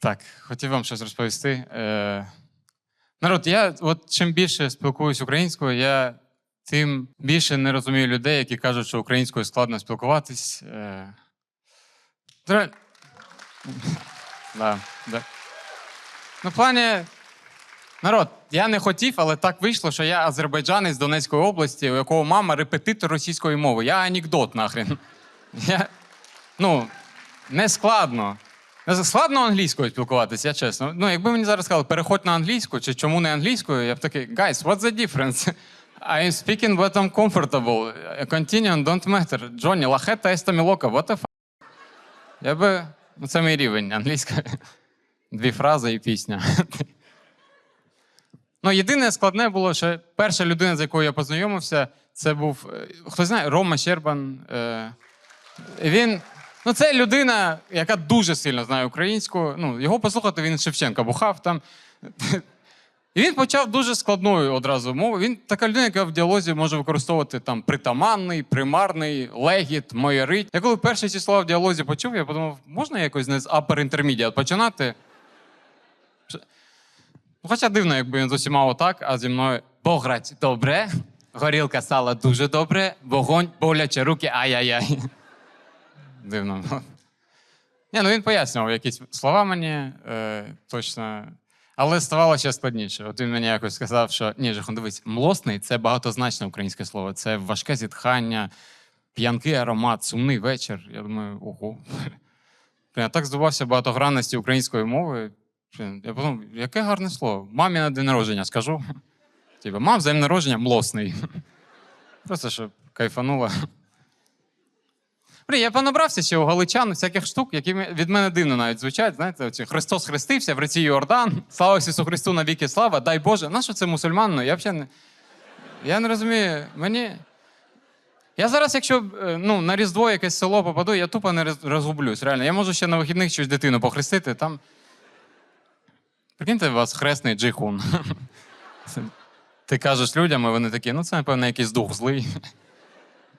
Так, хотів вам щось розповісти. Е, народ, я от чим більше спілкуюсь українською, я тим більше не розумію людей, які кажуть, що українською складно спілкуватись. Е, да, да. Ну, в плані, народ, я не хотів, але так вийшло, що я азербайджанець з Донецької області, у якого мама репетитор російської мови. Я анекдот нахрен. Я, ну, не складно. Складно англійською спілкуватися, я чесно. Ну, якби мені зараз сказали, переходь на англійську, чи чому не англійською, я б такий, guys, what's the difference? I'm speaking what I'm comfortable. Continue, don't matter. Джонні, лахета еста мілока, what the fuck? Я би. Ну, це мій рівень англійська. Дві фрази і пісня. Ну, єдине складне було, що перша людина, з якою я познайомився, це був. е, Хто знає, Рома Щербан. Е, він. Ну, це людина, яка дуже сильно знає українську. Ну, його послухати, він Шевченка бухав там. І він почав дуже складною одразу мовою. Він така людина, яка в діалозі може використовувати там притаманний, примарний, легіт, майорить. Я коли перші ці слова в діалозі почув, я подумав, можна якось не з intermediate починати? Хоча дивно, якби він з усіма отак, а зі мною пограть добре, горілка стала дуже добре, вогонь, боляче, руки, ай-яй-яй. Дивно. Ні, ну він пояснював якісь слова мені е, точно. Але ставало ще складніше. От він мені якось сказав, що ні, Жихон, дивись, млосний це багатозначне українське слово. Це важке зітхання, п'янкий аромат, сумний вечір. Я думаю, ого. Я так здивувався багатогранності української мови. Я подумав, яке гарне слово. Мамі на день народження скажу. Типу, мам, за день народження млосний. Просто щоб кайфанула. Блін, я понабрався ще у галичан всяких штук, які від мене дивно навіть звучать. Знаєте, оці Христос хрестився в реці Йордан. Слава Ісусу Христу на віки слава, дай Боже. На що це мусульман? Ну, я взагалі не. Я не розумію. Мені. Я зараз, якщо е, ну, на Різдво якесь село попаду, я тупо не розгублюсь. Реально. Я можу ще на вихідних щось дитину похрестити. Там. Прикиньте, у вас хресний джихун. Ти кажеш людям, і вони такі, ну це, напевно, якийсь дух злий.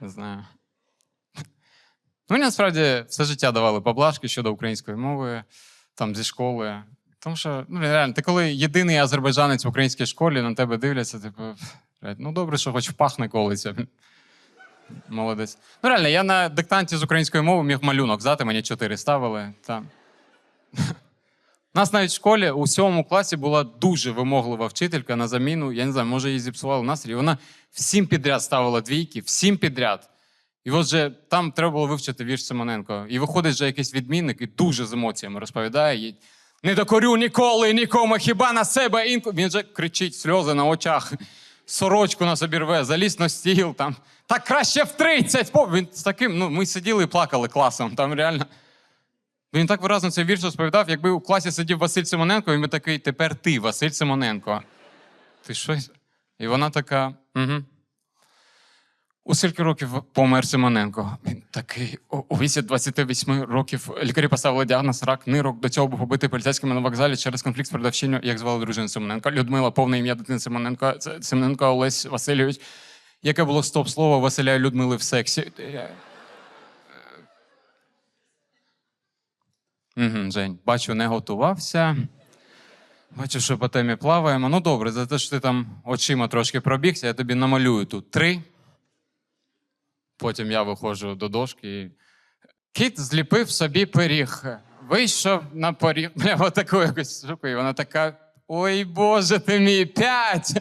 Не знаю. Ну, мені насправді все життя давали поблажки щодо української мови, там зі школи. Тому що, ну, реально, ти коли єдиний азербайджанець в українській школі на тебе дивляться, типу, ну добре, що хоч в пах не колиться. Молодець. Ну, реально, я на диктанті з української мови міг малюнок здати, мені чотири ставили. Там. У нас навіть в школі у сьомому класі була дуже вимоглива вчителька на заміну. Я не знаю, може її зіпсували настрій. Вона всім підряд ставила двійки, всім підряд. І от же там треба було вивчити вірш Симоненко. І виходить вже якийсь відмінник і дуже з емоціями розповідає їй. Не докорю ніколи, нікому, хіба на себе інколи. Він же кричить сльози на очах, сорочку на собі рве, заліз на стіл. Там. Так краще в 30. Він з таким, ну, ми сиділи і плакали класом. Там реально. Він так виразно цей вірш розповідав, якби у класі сидів Василь Симоненко, він би такий, тепер ти, Василь Симоненко. Ти що? І вона така. Угу. У скільки років помер Симоненко? Він такий. У віці 28 років лікарі поставили діагноз рак нирок. До цього був побитий поліцейськими на вокзалі через конфлікт з продавчиню, як звали дружину Симоненка. Людмила, повне ім'я дитини Симоненка. Симоненко Олесь Васильович. Яке було стоп-слово Василя і Людмили в сексі? Угу, Жень, бачу, не готувався. Бачу, що по темі плаваємо. Ну добре, за те, що ти там очима трошки пробігся, я тобі намалюю тут три. Потім я виходжу до дошки. і... Кіт зліпив собі пиріг. Вийшов на поріг. Бля, отаку якусь штуку, і вона така: Ой Боже ти мій, п'ять!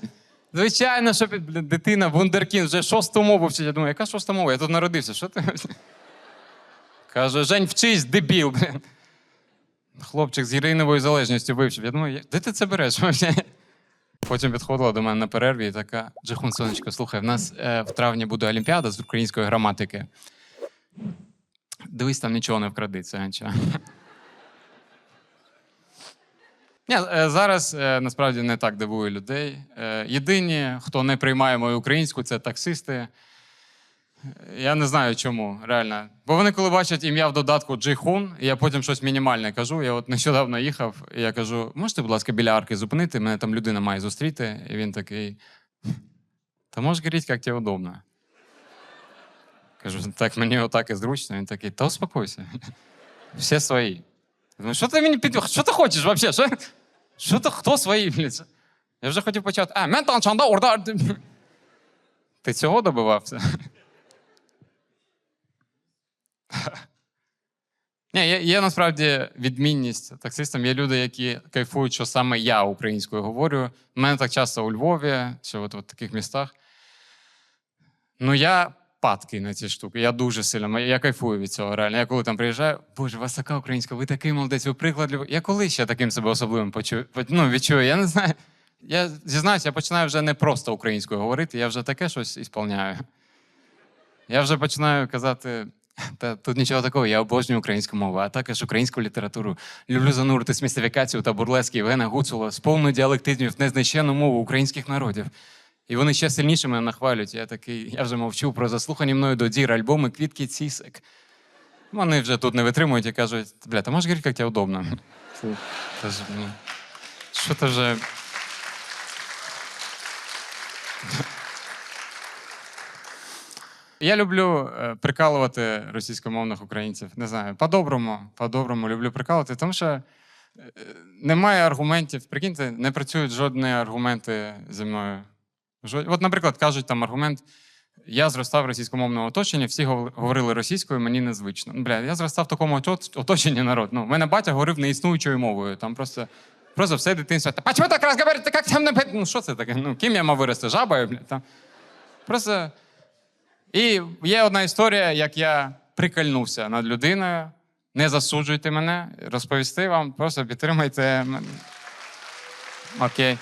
Звичайно, що бля, дитина вундеркін вже шосту мову вчить. Я думаю, яка шоста мова? Я тут народився. Що ти? Каже, Жень, вчись, дебіл. Хлопчик з героїновою залежністю вивчив. Я думаю, де ти це береш? Потім підходила до мене на перерві і така: Джихун, сонечко, слухай, в нас е, в травні буде Олімпіада з української граматики. Дивись, там нічого не вкради, це нічого. Ні, е, зараз е, насправді не так дивую людей. Е, Єдині, хто не приймає мою українську, це таксисти. Я не знаю чому, реально. Бо вони, коли бачать ім'я в додатку Джейхун, я потім щось мінімальне кажу. Я от нещодавно їхав, і я кажу: можете, будь ласка, біля арки зупинити, мене там людина має зустріти. І він такий. Та можеш говорити, як тебе удобно. Кажу, так мені отак і зручно. Він такий, та успокойся. Всі свої. Думаю, що ти мені під... Що ти хочеш взагалі? Що, що ти, хто свої? Я вже хотів почати. А, ментан чанда орда. Ти цього добивався? Ні, є, є насправді відмінність таксистам. Є люди, які кайфують, що саме я українською говорю. У мене так часто у Львові, чи от, от таких містах. Ну, я падкий на ці штуки. Я дуже сильно. Я кайфую від цього реально. Я коли там приїжджаю, боже, у вас така українська, ви такий молодець, ви приклад. Я коли ще таким себе особливим почую, ну, відчую, я не знаю. Я зізнаюся, я починаю вже не просто українською говорити, я вже таке щось ісполняю. Я вже починаю казати. Та тут нічого такого, я обожнюю українську мову, а також українську літературу. Люблю занурити містифікацію та бурлески Євгена Гуцула, сповну діалектизмів, незнищену мову українських народів. І вони ще сильніше мене нахвалюють. Я такий, я вже мовчу про заслухані мною до дір альбоми Квітки Цісик. Вони вже тут не витримують і кажуть: бля, ти можеш говорити, як тебе удобно? Ну, Що то вже. Я люблю е, прикалувати російськомовних українців. Не знаю, по-доброму, по-доброму люблю прикалувати, тому що е, немає аргументів. Прикиньте, не працюють жодні аргументи зі мною. От, наприклад, кажуть там аргумент. Я зростав в російськомовному оточенні, всі говорили російською, мені незвично. Бля, я зростав в такому оточенні народ. Ну, мене батя говорив неіснуючою мовою. Там просто, просто все дитинство. Та чому так раз розговорити, як там не пи-?» Ну, що це таке? Ну, ким я мав вирости? Жабою? Бля, там. Просто. І є одна історія, як я прикольнувся над людиною. Не засуджуйте мене, розповісти вам, просто підтримайте мене. Окей.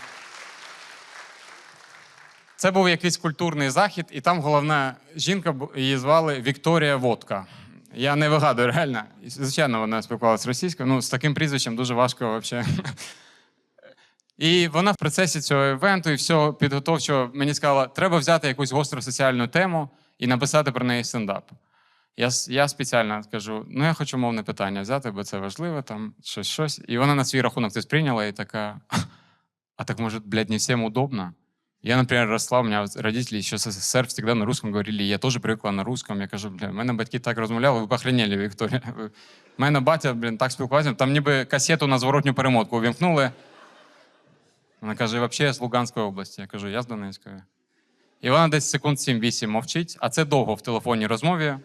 Це був якийсь культурний захід, і там головна жінка, її звали Вікторія Водка. Я не вигадую реально. Звичайно, вона спілкувалася російською. Ну, з таким прізвищем дуже важко взагалі. І вона в процесі цього івенту і всього підготовчого мені сказала, треба взяти якусь гостру соціальну тему і написати про неї стендап. Я, с- я спеціально кажу: ну я хочу мовне питання взяти, бо це важливо, там щось, щось. І вона на свій рахунок це сприйняла і така: а так, може, блядь, не всем удобно? Я, например, росла, у меня вот родители еще с СССР всегда на русском говорили, я тоже привыкла на русском. Я кажу, бля, в мене батьки так розмовляли, ви б охренели, Вікторія. Ви- В мене батя, блін, так спілкувався, там ніби касету на зворотню перемотку увімкнули. Вона каже, взагалі я з Луганської області. Я кажу, я з Донецької. І вона десь секунд 7-8 мовчить, а це довго в телефонній розмові.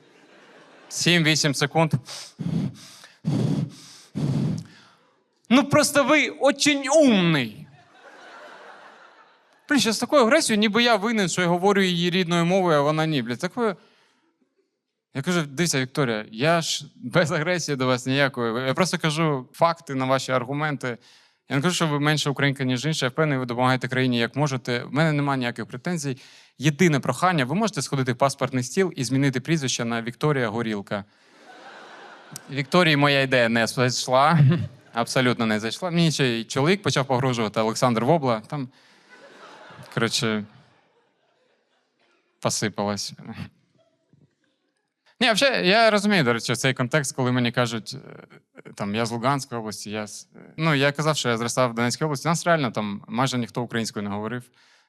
7-8 секунд. Ну просто ви очень умний. Блін, з такою агресією, ніби я винен, що я говорю її рідною мовою, а вона ні. Блін, такою. Я кажу, дивіться, Вікторія, я ж без агресії до вас ніякої. Я просто кажу факти на ваші аргументи. Я не кажу, що ви менше українка, ніж інша. Я впевнений, ви допомагаєте країні як можете. У мене немає ніяких претензій. Єдине прохання, ви можете сходити в паспортний стіл і змінити прізвище на Вікторія Горілка. Вікторії моя ідея не зайшла. Абсолютно не зайшла. Мені ще й чоловік почав погрожувати Олександр Вобла. Там, коротше, посипалось. Ні, взагалі, я розумію, до речі, цей контекст, коли мені кажуть, е, там, я з Луганської області, я з... Ну, я казав, що я зростав в Донецькій області. У нас реально там майже ніхто українською не говорив.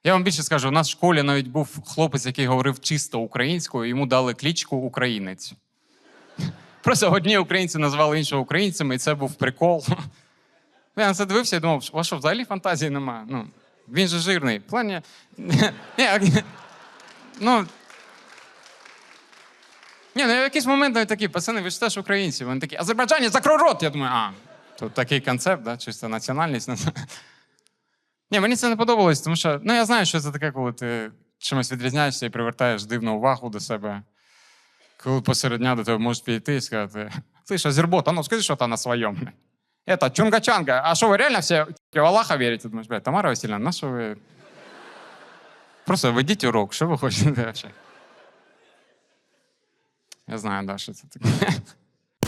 Я вам більше скажу, у нас в школі навіть був хлопець, який говорив чисто українською, йому дали клічку українець. Просто одні українці назвали іншого українцями, і це був прикол. Я на це дивився і думав, що, взагалі фантазії немає? Ну, він же жирний. В плані. Ну, ні, ну в якийсь момент навіть такі, пацани, ви ж теж українці. Вони такі, Азербайджані, закрой рот! Я думаю, а, тут такий концепт, да? чисто національність. Ні, мені це не подобалось, тому що ну, я знаю, що це таке, коли ти чимось відрізняєшся і привертаєш дивну увагу до себе. Коли посеред дня до тебе можуть підійти і сказати: Слышь, Азербот, а ну скажи, що там на своєму. Это чунга-чанга. А что, вы реально все в Аллаха верите? Думаешь, блядь, Тамара Васильевна, на що ви? Просто ведіть урок, що ви хочете вообще? Я знаю, да, що це таке.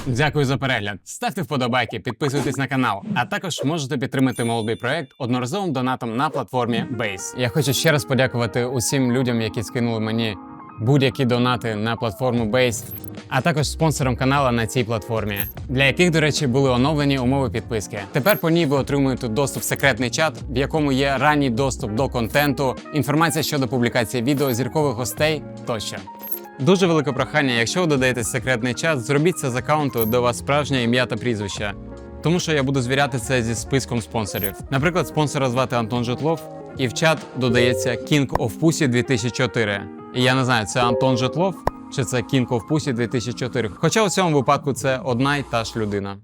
Дякую за перегляд. Ставте вподобайки, підписуйтесь на канал, а також можете підтримати молодий проект одноразовим донатом на платформі Base. Я хочу ще раз подякувати усім людям, які скинули мені будь-які донати на платформу Base, а також спонсорам канала на цій платформі, для яких, до речі, були оновлені умови підписки. Тепер по ній ви отримуєте доступ в секретний чат, в якому є ранній доступ до контенту, інформація щодо публікації відео, зіркових гостей тощо. Дуже велике прохання, якщо ви додаєте секретний чат, зробіть це з аккаунту, де у вас справжнє ім'я та прізвище. тому що я буду звіряти це зі списком спонсорів. Наприклад, спонсора звати Антон Житлов, і в чат додається King of Pussy 2004. І я не знаю, це Антон Житлов чи це King of Pussy 2004. Хоча у цьому випадку це одна й та ж людина.